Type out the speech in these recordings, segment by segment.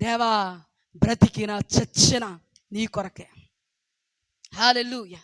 దేవా బ్రతికిన చచ్చిన నీ కొరకే. హాలెల్లుయా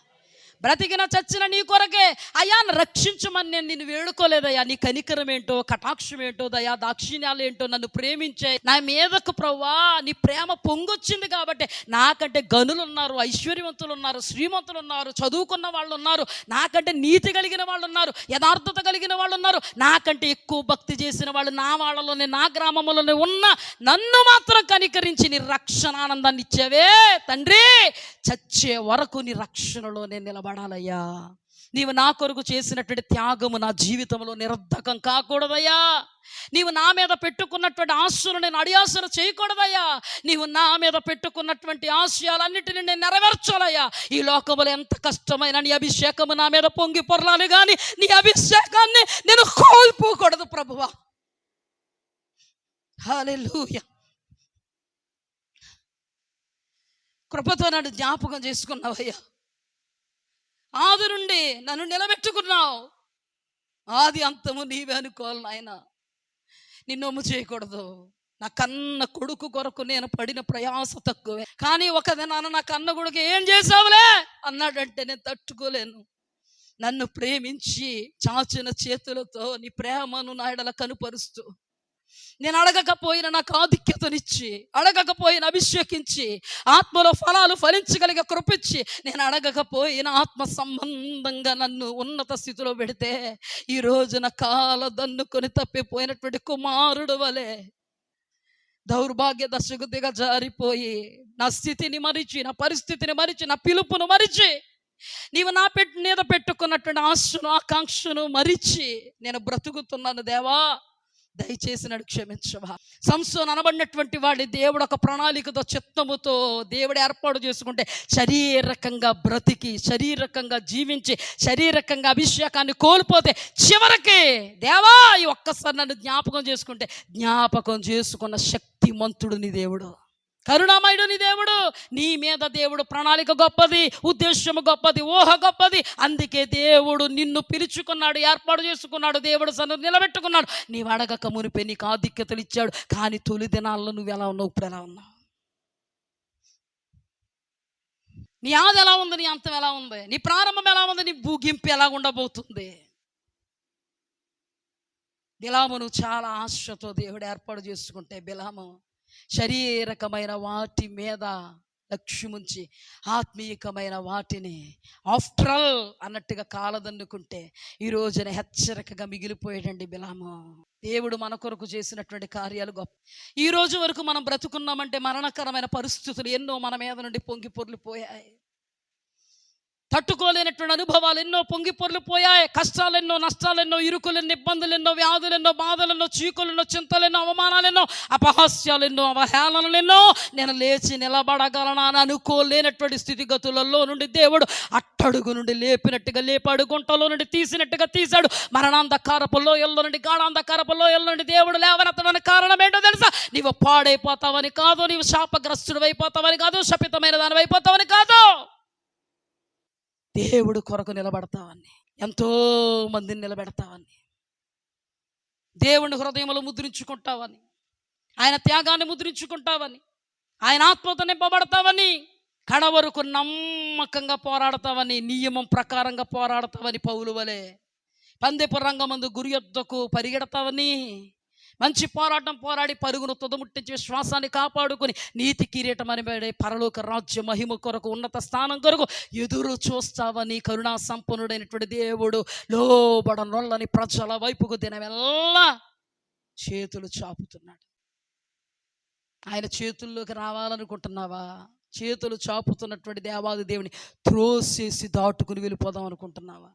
బ్రతికిన చచ్చిన నీ కొరకే. అయ్యా రక్షించమని నేను నిన్ను వేడుకోలేదయ్యా. నీ కనికరం ఏంటో కటాక్షం ఏంటో దయా దాక్షిణ్యాలు ఏంటో నన్ను ప్రేమించే. నా మీదకు ప్రవ్వా నీ ప్రేమ పొంగొచ్చింది కాబట్టి. నాకంటే గనులు ఉన్నారు ఐశ్వర్యవంతులు ఉన్నారు శ్రీమంతులు ఉన్నారు చదువుకున్న వాళ్ళు ఉన్నారు నాకంటే నీతి కలిగిన వాళ్ళు ఉన్నారు యథార్థత కలిగిన వాళ్ళు ఉన్నారు నాకంటే ఎక్కువ భక్తి చేసిన వాళ్ళు నా వాళ్ళలోనే నా గ్రామంలోనే ఉన్న నన్ను మాత్రం కనికరించి నీ రక్షణ ఆనందాన్ని ఇచ్చావే. తండ్రి చచ్చే వరకు నీ రక్షణలోనే నేను పడాలయ్యా నీవు నా కొరకు చేసినటువంటి త్యాగము నా జీవితంలో నిరర్ధకం కాకూడదయ్యా. నీవు నా మీద పెట్టుకున్నటువంటి ఆశలు నేను అడియాసన చేయకూడదయ్యా. నీవు నా మీద పెట్టుకున్నటువంటి ఆశయాలన్నిటిని నేను నెరవేర్చాలయ్యా. ఈ లోకములో ఎంత కష్టమైన నీ అభిషేకము నా మీద పొంగి పొరలాలి కానీ నీ అభిషేకాన్ని నేను కోల్పోకూడదు ప్రభువా. హల్లెలూయా. కృపతో నన్ను జ్ఞాపకం చేసుకున్నావయ్యా. ఆది నుండి నన్ను నిలబెట్టుకున్నావు. ఆది అంతము నీవే అనుకోవాలి నాయన. నిన్నొమ్ము చేయకూడదు. నా కన్న కొడుకు కొరకు నేను పడిన ప్రయాస తక్కువే. కానీ ఒక దినాన నా కన్న కొడుకు ఏం చేసావులే అన్నాడంటే నేను తట్టుకోలేను. నన్ను ప్రేమించి చాచిన చేతులతో నీ ప్రేమను నాయడల కనుపరుస్తూ నేను అడగకపోయిన నాకు ఆధిక్యతనిచ్చి అడగకపోయిన అభిషేకించి ఆత్మలో ఫలాలు ఫలించగలిగే కృపించి నేను అడగకపోయిన ఆత్మ సంబంధంగా నన్ను ఉన్నత స్థితిలో పెడితే ఈ రోజున కాల దన్నుకొని తప్పిపోయినటువంటి కుమారుడు వలె దౌర్భాగ్య దశకు దిగ జారిపోయి నా స్థితిని మరిచి నా పరిస్థితిని మరిచి నా పిలుపును మరిచి నీవు నా పెట్ మీద పెట్టుకున్నటువంటి ఆశను ఆకాంక్షను మరిచి నేను బ్రతుకుతున్నాను దేవా. దయచేసి నడు క్షమించవా సంసోన్ అనబడినటువంటి వాడి దేవుడు ఒక ప్రణాళికతో చిత్తముతో దేవుడు ఏర్పాటు చేసుకుంటే శరీరకంగా బ్రతికి శరీరకంగా జీవించి శరీరకంగా అభిషేకాన్ని కోల్పోతే చివరికి దేవా ఈ ఒక్కసారి నన్ను జ్ఞాపకం చేసుకుంటే జ్ఞాపకం చేసుకున్న శక్తిమంతుడు నీ దేవుడు. కరుణామయుడు నీ దేవుడు నీ మీద దేవుడు ప్రణాళిక గొప్పది ఉద్దేశము గొప్పది ఊహ గొప్పది. అందుకే దేవుడు నిన్ను పిలుచుకున్నాడు ఏర్పాటు చేసుకున్నాడు దేవుడు సన్ను నిలబెట్టుకున్నాడు. నీవు అడగక మునిపే నీకు ఆధిక్యతలు ఇచ్చాడు. కానీ తొలి దినాల్లో నువ్వు ఎలా ఉన్నావు? ఇప్పుడు ఎలా ఉన్నావు? నీ ఆది ఎలా ఉంది? నీ అంతం ఎలా ఉంది? నీ ప్రారంభం ఎలా ఉంది? నీ భూగింపు ఎలా ఉండబోతుంది? బిలామును చాలా ఆశతో దేవుడు ఏర్పాటు చేసుకుంటే బిలాము శరీరకమైన వాటి మీద లక్ష్యముంచి ఆత్మీయకమైన వాటిని ఆఫ్టర్ అన్నట్టుగా కాలదన్నుకుంటే ఈ రోజున హెచ్చరికగా మిగిలిపోయాడండి బిలాము. దేవుడు మన కొరకు చేసినటువంటి కార్యాలు గొప్ప. ఈ రోజు వరకు మనం బ్రతుకున్నామంటే మరణకరమైన పరిస్థితులు ఎన్నో మన మీద నుండి పొంగి పొర్లిపోయాయి. తట్టుకోలేనటువంటి అనుభవాలు ఎన్నో పొంగి పొర్లిపోయాయి కష్టాలెన్నో నష్టాలెన్నో ఇరుకులెన్నో ఇబ్బందులెన్నో వ్యాధులెన్నో బాధలెన్నో చీకులెన్నో చింతలెన్నో అవమానాలెన్నో అపహాస్యాలెన్నో అవహేళనలెన్నో నేను లేచి నిలబడగలనా అని అనుకోలేనటువంటి స్థితిగతులలో నుండి దేవుడు అట్టడుగు నుండి లేపినట్టుగా లేపాడు గుంటలో నుండి తీసినట్టుగా తీశాడు. మరణాంధకారపు లోయల్లో నుండి గాఢాంధకారపు లోయల్లో నుండి దేవుడు లేవనెత్తడానికి కారణం ఏంటో తెలుసా? నీవు పాడైపోతావని కాదు నీవు శాపగ్రస్తుడు అయిపోతావని కాదు శపితమైన దానివైపోతావని కాదు. దేవుడు కొరకు నిలబడతావని ఎంతో మందిని నిలబెడతావని దేవుని హృదయంలో ముద్రించుకుంటావని ఆయన త్యాగాన్ని ముద్రించుకుంటావని ఆయన ఆత్మతో నింపబడతావని కడ వరకు నమ్మకంగా పోరాడతావని నియమం ప్రకారంగా పోరాడతావని పౌలు వలె పందెపు రంగమందు గురి యొద్దకు పరిగెడతావని మంచి పోరాటం పోరాడి పరుగును తుదముట్టించి శ్వాసాన్ని కాపాడుకుని నీతి కిరీటం అని పరలోక రాజ్య మహిమ కొరకు ఉన్నత స్థానం కొరకు ఎదురు చూస్తావని కరుణా సంపన్నుడైనటువంటి దేవుడు? లోబడ నొల్లని ప్రజల వైపుకు దినమెల్లా చేతులు చాపుతున్నాడు. ఆయన చేతుల్లోకి రావాలనుకుంటున్నావా? చేతులు చాపుతున్నటువంటి దేవాది దేవుని త్రోసేసి దాటుకుని వెళ్ళిపోదాం అనుకుంటున్నావా?